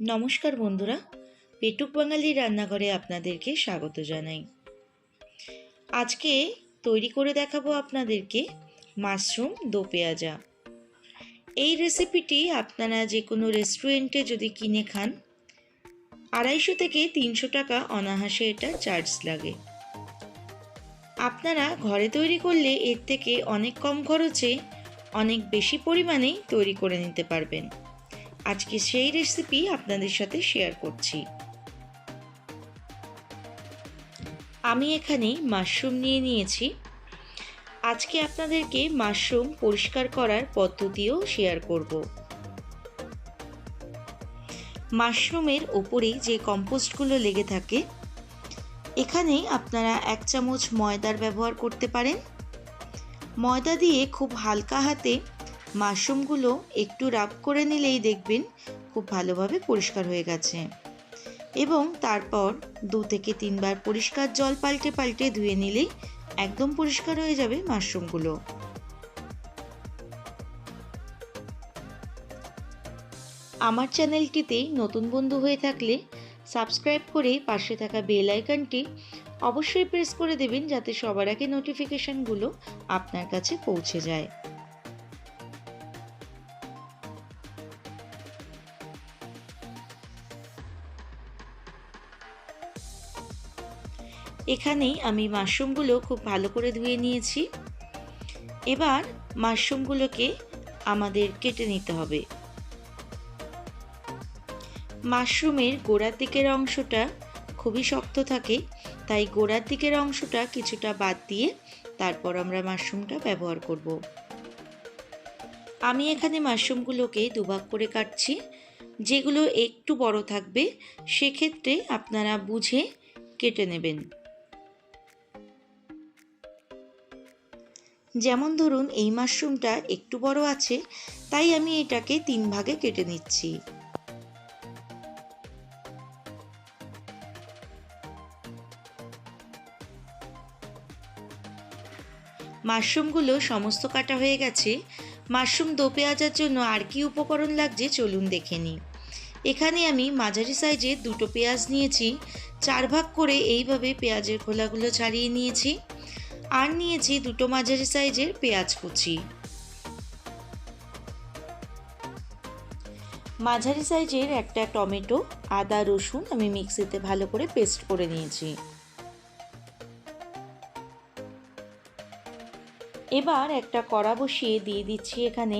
নমস্কার বন্ধুরা, পেটুক বাঙালি রান্নাঘরে আপনাদেরকে স্বাগত জানাই। আজকে তৈরি করে দেখাবো আপনাদেরকে মাশরুম দো পেঁয়াজা। এই রেসিপিটি আপনারা যে কোনো রেস্টুরেন্টে যদি কিনে খান, আড়াইশো থেকে তিনশো টাকা অনাহাসে এটা চার্জ লাগে। আপনারা ঘরে তৈরি করলে এর থেকে অনেক কম খরচে অনেক বেশি পরিমাণেই তৈরি করে নিতে পারবেন। আজকে সেই রেসিপি আপনাদের সাথে শেয়ার করছি। আমি এখানে মাশরুম নিয়ে নিয়েছি। আজকে আপনাদেরকে মাশরুম পরিষ্কার করার পদ্ধতিও শেয়ার করব। মাশরুমের ওপরে যে কম্পোস্টগুলো লেগে থাকে, এখানে আপনারা এক চামচ ময়দার ব্যবহার করতে পারেন। ময়দা দিয়ে খুব হালকা হাতে মাশরুমগুলো একটু রাব করে নিলেই দেখবেন খুব ভালোভাবে পরিষ্কার হয়ে গেছে। এবং তারপর দু থেকে তিনবার পরিষ্কার জল পাল্টে পাল্টে ধুয়ে নিলেই একদম পরিষ্কার হয়ে যাবে মাশরুমগুলো। আমার চ্যানেলটিতে নতুন বন্ধু হয়ে থাকলে সাবস্ক্রাইব করে পাশে থাকা বেল আইকনটি অবশ্যই প্রেস করে দেবেন যাতে সবার আগে নোটিফিকেশানগুলো আপনার কাছে পৌঁছে যায়। এখানেই আমি মাশরুমগুলো খুব ভালো করে ধুয়ে নিয়েছি। এবার মাশরুমগুলোকে আমাদের কেটে নিতে হবে। মাশরুমের গোড়ার দিকের অংশটা খুবই শক্ত থাকে, তাই গোড়ার দিকের অংশটা কিছুটা বাদ দিয়ে তারপর আমরা মাশরুমটা ব্যবহার করব। আমি এখানে মাশরুমগুলোকে দুভাগ করে কাটছি। যেগুলো একটু বড় থাকবে, সেক্ষেত্রে আপনারা বুঝে কেটে নেবেন। যেমন ধরুন, এই মাশরুমটা একটু বড় আছে, তাই আমি এটাকে তিন ভাগে কেটে নিচ্ছি। মাশরুমগুলো সমস্ত কাটা হয়ে গেছে। মাশরুম দো পেঁয়াজার জন্য আর কি উপকরণ লাগছে চলুন দেখে নিই। এখানে আমি মাঝারি সাইজে দুটো পেঁয়াজ নিয়েছি, চার ভাগ করে এইভাবে পেঁয়াজের খোলাগুলো ছাড়িয়ে নিয়েছি। আর নিয়েছি দুটো মাঝারি সাইজের পেঁয়াজ কুচি। মাঝারি সাইজের একটা টমেটো, আদা, রসুন আমি মিক্সিতে ভালো করে পেস্ট করে নিয়েছি। এবার একটা কড়া বসিয়ে দিয়ে দিচ্ছি এখানে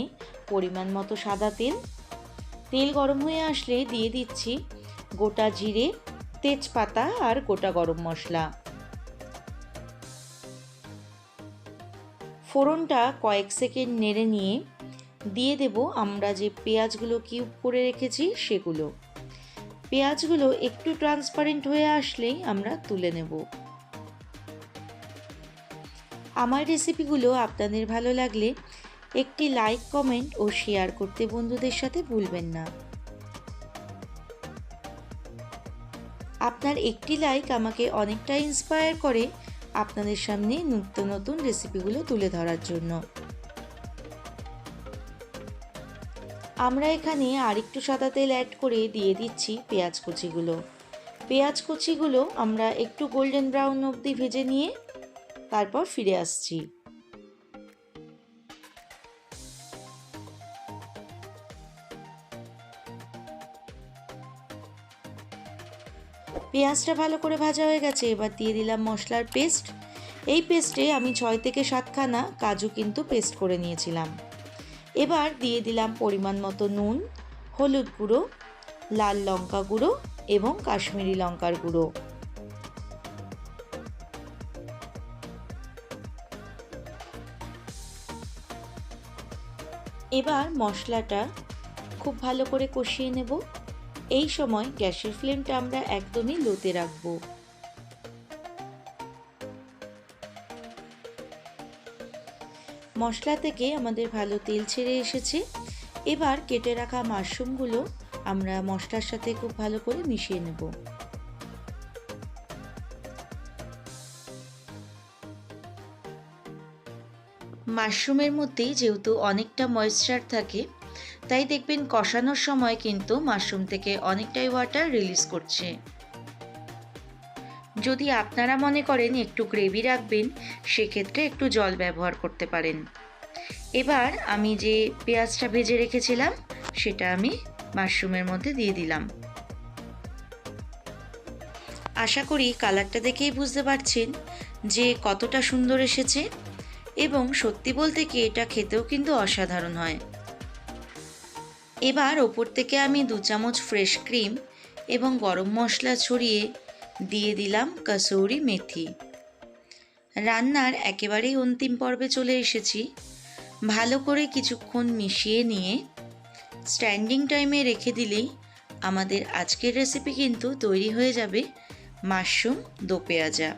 পরিমাণ মতো সাদা তেল। তেল গরম হয়ে আসলে দিয়ে দিচ্ছি গোটা জিরে, তেজপাতা আর গোটা গরম মশলা। ফোড়নটা কয়েক সেকেন্ড নেড়ে নিয়ে দিয়ে দেব আমরা যে পেঁয়াজগুলো কিউব করে রেখেছি সেগুলো। পেঁয়াজগুলো একটু ট্রান্সপারেন্ট হয়ে আসলেই আমরা তুলে নেব। আমার রেসিপিগুলো আপনাদের ভালো লাগলে একটি লাইক, কমেন্ট ও শেয়ার করতে বন্ধুদের সাথে ভুলবেন না। আপনার একটি লাইক আমাকে অনেকটা ইন্সপায়ার করে আপনাদের সামনে নিত্য নতুন রেসিপিগুলো তুলে ধরার জন্য। আমরা এখানে আরেকটু সাদা তেল অ্যাড করে দিয়ে দিচ্ছি পেঁয়াজ কুচিগুলো। পেঁয়াজ কুচিগুলো আমরা একটু গোল্ডেন ব্রাউন অবধি ভেজে নিয়ে তারপর ফিরে আসছি। পেঁয়াজটা ভালো করে ভাজা হয়ে গেছে, এবার দিয়ে দিলাম মশলার পেস্ট। এই পেস্টে আমি ছয় থেকে সাতখানা কাজু কিন্তু পেস্ট করে নিয়েছিলাম। এবার দিয়ে দিলাম পরিমাণ মতো নুন, হলুদ গুঁড়ো, লাল লঙ্কা গুঁড়ো এবং কাশ্মীরি লঙ্কার গুঁড়ো। এবার মশলাটা খুব ভালো করে কষিয়ে নেব। এই সময় গ্যাসের ফ্লেমটা আমরা একদমই লোতে রাখব। মশলা থেকে আমাদের ভালো তেল ছেড়ে এসেছে। এবার কেটে রাখা মাশরুমগুলো আমরা মশলার সাথে খুব ভালো করে মিশিয়ে নেব। মাশরুমের মধ্যে যেহেতু অনেকটা ময়েশ্চার থাকে তাই দেখবেন কষানোর সময় কিন্তু মাশরুম থেকে অনেকটাই ওয়াটার রিলিজ করছে। যদি আপনারা মনে করেন একটু গ্রেভি রাখবেন, সেক্ষেত্রে একটু জল ব্যবহার করতে পারেন। এবার আমি যে পেঁয়াজটা ভেজে রেখেছিলাম, সেটা আমি মাশরুমের মধ্যে দিয়ে দিলাম। আশা করি কালারটা দেখেই বুঝতে পারছেন যে কতটা সুন্দর এসেছে এবং সত্যি বলতে কি এটা খেতেও কিন্তু অসাধারণ হয়। এবার ওপর থেকে আমি দু চামচ ফ্রেশ ক্রিম এবং গরম মশলা ছড়িয়ে দিয়ে দিলাম কাসৌরি মেথি। রান্নার একেবারেই অন্তিম পর্বে চলে এসেছি। ভালো করে কিছুক্ষণ মিশিয়ে নিয়ে স্ট্যান্ডিং টাইমে রেখে দিলেই আমাদের আজকের রেসিপি কিন্তু তৈরি হয়ে যাবে মাশরুম দো পেঁয়াজা।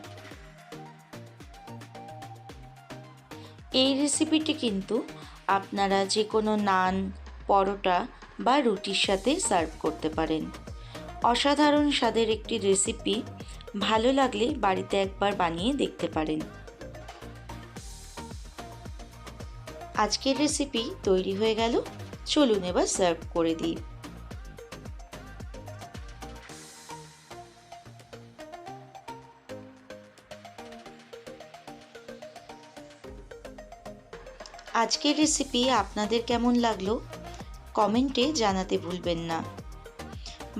এই রেসিপিটি কিন্তু আপনারা যে কোনো নান পরোটা বা রুটির সাথে সার্ভ করতে পারেন। অসাধারণ স্বাদের একটি রেসিপি ভালো লাগলে বাড়িতে একবার বানিয়ে দেখতে পারেন। আজকের রেসিপি তৈরি হয়ে গেল। চলুন এবার সার্ভ করে দিই। আজকের রেসিপি আপনাদের কেমন লাগল? কমেন্টে জানাতে ভুলবেন না।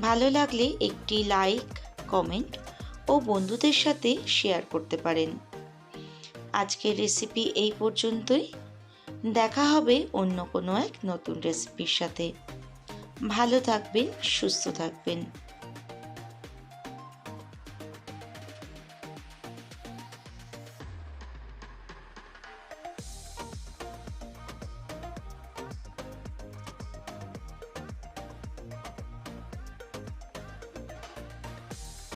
ভালো লাগলে একটি লাইক, কমেন্ট ও বন্ধুদের সাথে শেয়ার করতে পারেন। আজকের রেসিপি এই পর্যন্তই। দেখা হবে অন্য কোনো এক নতুন রেসিপির সাথে। ভালো থাকবেন, সুস্থ থাকবেন।